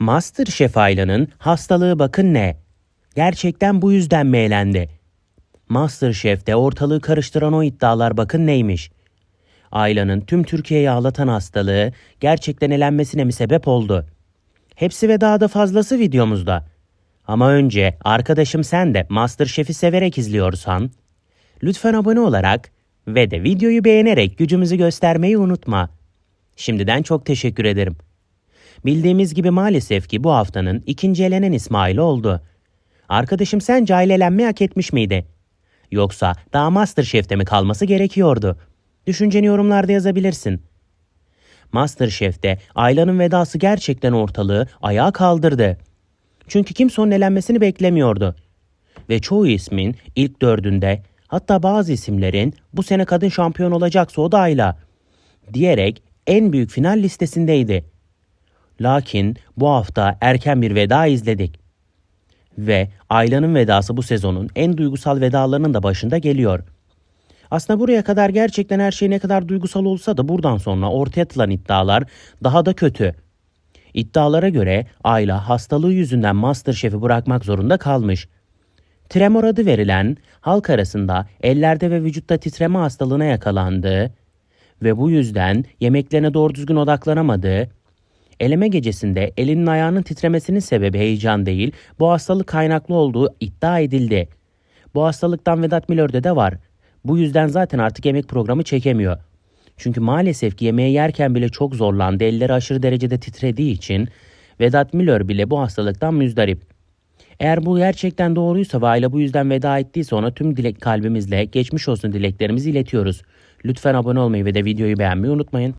Masterchef Ayla'nın hastalığı bakın ne? Gerçekten bu yüzden mi elendi? Masterchef'te ortalığı karıştıran o iddialar bakın neymiş? Ayla'nın tüm Türkiye'yi ağlatan hastalığı gerçekten elenmesine mi sebep oldu? Hepsi ve daha da fazlası videomuzda. Ama önce arkadaşım sen de Masterchef'i severek izliyorsan lütfen abone olarak ve de videoyu beğenerek gücümüzü göstermeyi unutma. Şimdiden çok teşekkür ederim. Bildiğimiz gibi maalesef ki bu haftanın ikinci elenen İsmail oldu. Arkadaşım sence aile elenmeyi hak etmiş miydi? Yoksa daha Masterchef'te mi kalması gerekiyordu? Düşünceni yorumlarda yazabilirsin. Masterchef'te Ayla'nın vedası gerçekten ortalığı ayağa kaldırdı. Çünkü kimse onun elenmesini beklemiyordu. Ve çoğu ismin ilk dördünde hatta bazı isimlerin bu sene kadın şampiyon olacaksa o da Ayla diyerek en büyük final listesindeydi. Lakin bu hafta erken bir veda izledik. Ve Ayla'nın vedası bu sezonun en duygusal vedalarının da başında geliyor. Aslında buraya kadar gerçekten her şey ne kadar duygusal olsa da buradan sonra ortaya atılan iddialar daha da kötü. İddialara göre Ayla hastalığı yüzünden Masterchef'i bırakmak zorunda kalmış. Tremor adı verilen halk arasında ellerde ve vücutta titreme hastalığına yakalandığı ve bu yüzden yemeklerine doğru düzgün odaklanamadığı, eleme gecesinde elinin ayağının titremesinin sebebi heyecan değil, bu hastalık kaynaklı olduğu iddia edildi. Bu hastalıktan Vedat Milor'da de var. Bu yüzden zaten artık yemek programı çekemiyor. Çünkü maalesef ki yemeği yerken bile çok zorlandı, elleri aşırı derecede titrediği için Vedat Milor bile bu hastalıktan müzdarip. Eğer bu gerçekten doğruysa ve Ayla bu yüzden veda ettiyse ona tüm dilek kalbimizle geçmiş olsun dileklerimizi iletiyoruz. Lütfen abone olmayı ve de videoyu beğenmeyi unutmayın.